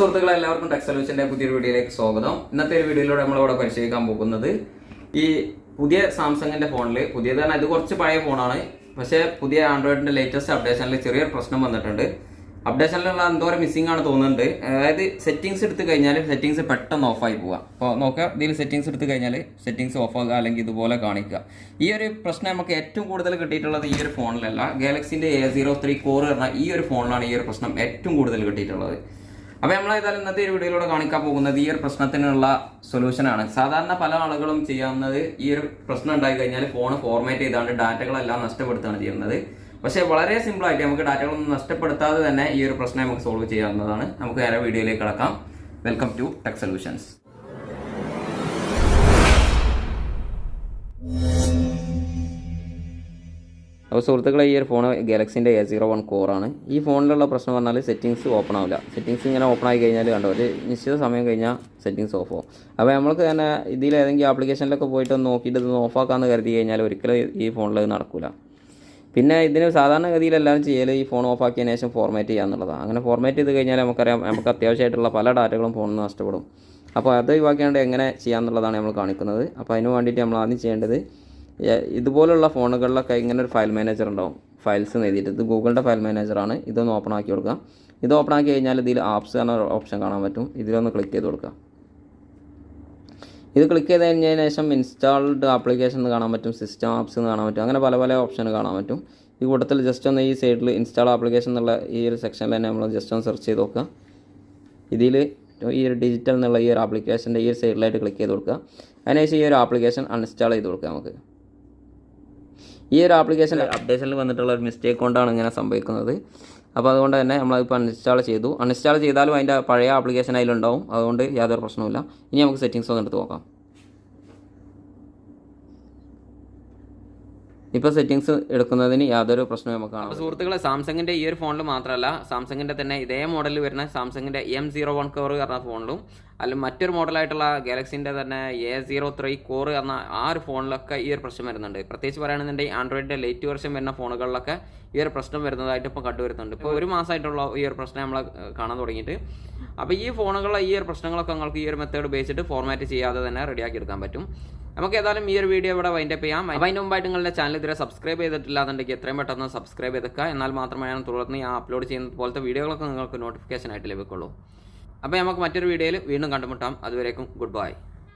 സുഹൃത്തുക്കളെ എല്ലാവർക്കും ടെക് സൊല്യൂഷന്റെ പുതിയൊരു വീഡിയോയിലേക്ക് സ്വാഗതം. ഇന്നത്തെ ഒരു വീഡിയോയിലൂടെ നമ്മളിവിടെ പരിശോധിക്കാൻ പോകുന്നത് ഈ പുതിയ സാംസങ്ങിന്റെ ഫോണിൽ പുതിയത് തന്നെ ഇത് കുറച്ച് പഴയ ഫോണാണ്. പക്ഷേ പുതിയ ആൻഡ്രോയിഡിന്റെ ലേറ്റസ്റ്റ് അപ്ഡേഷനിൽ ചെറിയൊരു പ്രശ്നം വന്നിട്ടുണ്ട്. അപ്ഡേഷനിലുള്ള എന്തോ ഒരു മിസ്സിംഗ് ആണ് തോന്നുന്നുണ്ട്. അതായത് സെറ്റിംഗ്സ് എടുത്തു കഴിഞ്ഞാൽ സെറ്റിംഗ്സ് പെട്ടെന്ന് ഓഫായി പോവുക അപ്പോൾ നോക്കുക ഇതിൽ സെറ്റിംഗ്സ് എടുത്തു കഴിഞ്ഞാൽ സെറ്റിംഗ്സ് ഓഫ് ആകുക അല്ലെങ്കിൽ ഇതുപോലെ കാണിക്കുക. ഈ ഒരു പ്രശ്നം നമുക്ക് ഏറ്റവും കൂടുതൽ കിട്ടിയിട്ടുള്ളത് ഈ ഒരു ഫോണിലല്ല. ഗാലക്സിന്റെ എ സീറോ ത്രീ കോർ പറഞ്ഞ ഈ ഒരു ഫോണിലാണ് ഈ ഒരു പ്രശ്നം ഏറ്റവും കൂടുതൽ കിട്ടിയിട്ടുള്ളത്. അപ്പോൾ നമ്മൾ ഏതായാലും ഇന്നത്തെ ഒരു വീഡിയോയിലൂടെ കാണിക്കാൻ പോകുന്നത് ഈ ഒരു പ്രശ്നത്തിനുള്ള സൊല്യൂഷനാണ് സാധാരണ പല ആളുകളും ചെയ്യാവുന്നത് ഈ ഒരു പ്രശ്നം ഉണ്ടായി കഴിഞ്ഞാൽ ഫോൺ ഫോർമാറ്റ് ചെയ്താണ്ട് ഡാറ്റകളെല്ലാം നഷ്ടപ്പെടുത്തുകയാണ് ചെയ്യുന്നത്. പക്ഷേ വളരെ സിമ്പിൾ ആയിട്ട് നമുക്ക് ഡാറ്റകളൊന്നും നഷ്ടപ്പെടുത്താതെ തന്നെ ഈ ഒരു പ്രശ്നം നമുക്ക് സോൾവ് ചെയ്യാവുന്നതാണ്. നമുക്ക് നേരെ വീഡിയോയിലേക്ക് കടക്കാം. വെൽക്കം ടു ടെക് സൊല്യൂഷൻസ് അപ്പോൾ സുഹൃത്തുക്കളെ ഈ ഒരു ഫോൺ ഗാലക്സിന്റെ എ സീറോ വൺ കോറാണ്. ഈ ഫോണിലുള്ള പ്രശ്നം പറഞ്ഞാൽ സെറ്റിങ്സ് ഓപ്പൺ ആവില്ല. സെറ്റിങ്സ് ഇങ്ങനെ ഓപ്പൺ ആയി കഴിഞ്ഞാൽ കണ്ടോ ഒരു നിശ്ചിത സമയം കഴിഞ്ഞാൽ സെറ്റിങ്സ് ഓഫ് ആവും. അപ്പോൾ നമ്മൾക്ക് തന്നെ ഇതിൽ ഏതെങ്കിലും ആപ്ലിക്കേഷനിലൊക്കെ പോയിട്ട് ഒന്ന് നോക്കിയിട്ട് ഓഫ് ഓഫാക്കാമെന്ന് കരുതി കഴിഞ്ഞാൽ ഒരിക്കലും ഈ ഫോണിൽ നടക്കില്ല. പിന്നെ ഇതിന് സാധാരണഗതിയിൽ എല്ലാവരും ചെയ്യൽ ഈ ഫോൺ ഓഫ് ആക്കിയതിന് ശേഷം ഫോർമാറ്റ് ചെയ്യുക എന്നുള്ളതാണ്. അങ്ങനെ ഫോർമാറ്റ് ചെയ്ത് കഴിഞ്ഞാൽ നമുക്കറിയാം നമുക്ക് അത്യാവശ്യമായിട്ടുള്ള പല ഡാറ്റകളും ഫോണിൽ നിന്ന് നഷ്ടപ്പെടും. അപ്പോൾ അത് ഒഴിവാക്കിയാണ്ട് എങ്ങനെ ചെയ്യാമെന്നുള്ളതാണ് നമ്മൾ കാണിക്കുന്നത്. അപ്പോൾ അതിന് വേണ്ടിയിട്ട് നമ്മൾ ആദ്യം ചെയ്യേണ്ടത് ഇതുപോലുള്ള ഫോണുകളിലൊക്കെ ഇങ്ങനെ ഒരു ഫയൽ മാനേജർ ഉണ്ടാവും. ഫയൽസ് എഴുതിയിട്ട്. ഇത് ഗൂഗിളിന്റെ ഫയൽ മാനേജറാണ് ഇതൊന്ന് ഓപ്പൺ ആക്കി കൊടുക്കുക. ഇത് ഓപ്പൺ ആക്കി കഴിഞ്ഞാൽ ഇതിൽ ആപ്സ് എന്ന ഓപ്ഷൻ കാണാൻ പറ്റും. ഇതിലൊന്ന് ക്ലിക്ക് ചെയ്ത് കൊടുക്കുക. ഇത് ക്ലിക്ക് ചെയ്ത് കഴിഞ്ഞതിന് ശേഷം ഇൻസ്റ്റാൾഡ് ആപ്ലിക്കേഷൻ എന്ന് കാണാൻ പറ്റും. സിസ്റ്റം ആപ്സ് എന്ന് കാണാൻ പറ്റും. അങ്ങനെ പല പല ഓപ്ഷൻ കാണാൻ പറ്റും. ഈ കൂട്ടത്തിൽ ജസ്റ്റ് ഒന്ന് ഈ സൈഡിൽ ഇൻസ്റ്റാൾ ആപ്ലിക്കേഷൻ എന്നുള്ള ഈ ഒരു സെക്ഷനിൽ തന്നെ നമ്മൾ ജസ്റ്റ് ഒന്ന് സെർച്ച് ചെയ്ത് നോക്കുക. ഇതിൽ ഈ ഒരു ഡിജിറ്റൽ എന്നുള്ള ഈ ഒരു ആപ്ലിക്കേഷന്റെ ഈ ഒരു സൈഡിലായിട്ട് ക്ലിക്ക് ചെയ്ത് കൊടുക്കുക. അതിനുശേഷം ഈ ഒരു ആപ്ലിക്കേഷൻ അൺഇൻസ്റ്റാൾ ചെയ്ത് കൊടുക്കുക നമുക്ക്. ഈ ഒരു ആപ്ലിക്കേഷൻ അപ്ഡേഷനിൽ വന്നിട്ടുള്ള ഒരു മിസ്റ്റേക്ക് കൊണ്ടാണ് ഇങ്ങനെ സംഭവിക്കുന്നത്. അപ്പോൾ അതുകൊണ്ട് തന്നെ നമ്മളിപ്പോൾ അൺഇൻസ്റ്റാൾ ചെയ്തു. അൺഇൻസ്റ്റാൾ ചെയ്താലും അതിന്റെ പഴയ ആപ്ലിക്കേഷൻ അതിലുണ്ടാവും. അതുകൊണ്ട് യാതൊരു പ്രശ്നവുമില്ല. ഇനി നമുക്ക് സെറ്റിങ്സ് ഒന്ന് എടുത്ത് നോക്കാം. ഇപ്പോൾ സെറ്റിങ്സ് എടുക്കുന്നതിന് യാതൊരു പ്രശ്നവും നമുക്ക് കാണാം സുഹൃത്തുക്കളെ സാംസങ്ങിന്റെ ഈ ഒരു ഫോണിൽ മാത്രമല്ല സാംസങ്ങിന്റെ തന്നെ ഇതേ മോഡലിൽ വരുന്ന സാംസങ്ങിന്റെ എം സീറോ വൺ കോർ പറഞ്ഞ ഫോണിലും അല്ല മറ്റൊരു മോഡലായിട്ടുള്ള ഗാലക്സിന്റെ തന്നെ എ സീറോ ത്രീ കോർ എന്ന ആ ഒരു ഫോണിലൊക്കെ ഈ ഒരു പ്രശ്നം വരുന്നുണ്ട്. പ്രത്യേകിച്ച് പറയുകയാണെന്നുണ്ടെങ്കിൽ ആൻഡ്രോയിഡിന്റെ ലേറ്റ് വെർഷൻ വരുന്ന ഫോണുകളിലൊക്കെ ഈ ഒരു പ്രശ്നം വരുന്നതായിട്ട് ഇപ്പോൾ കണ്ടുവരുന്നുണ്ട്. ഇപ്പോൾ ഒരു മാസമായിട്ടുള്ള ഈ ഒരു പ്രശ്നം നമ്മൾ കാണാൻ തുടങ്ങിയിട്ട്. അപ്പോൾ ഈ ഫോണുകളിലെ ഈ ഒരു പ്രശ്നങ്ങളൊക്കെ നിങ്ങൾക്ക് ഈ ഒരു മെത്തേഡ് ഉപയോഗിച്ചിട്ട് ഫോർമാറ്റ് ചെയ്യാതെ തന്നെ റെഡിയാക്കി എടുക്കാൻ പറ്റും. നമുക്ക് ഏതായാലും ഈ ഒരു വീഡിയോ ഇവിടെ വൈൻഡപ്പ് ചെയ്യാം. അതിന് മുമ്പായിട്ട് നിങ്ങളുടെ ചാനൽ ഇതുവരെ സബ്സ്ക്രൈബ് ചെയ്തിട്ടില്ലാന്നുണ്ടെങ്കിൽ എത്രയും പെട്ടെന്ന് സബ്സ്ക്രൈബ് ചെയ്തേക്കുക. എന്നാൽ മാത്രമേ ഞാൻ തുടർന്ന് ഞാൻ അപ്ലോഡ് ചെയ്യുന്നത് പോലത്തെ വീഡിയോകളൊക്കെ നിങ്ങൾക്ക് നോട്ടിഫിക്കേഷൻ ആയിട്ട് ലഭിക്കുള്ളൂ. അപ്പോൾ നമുക്ക് മറ്റൊരു വീഡിയോയിൽ വീണ്ടും കണ്ടുമുട്ടാം. അതുവരേക്കും ഗുഡ് ബൈ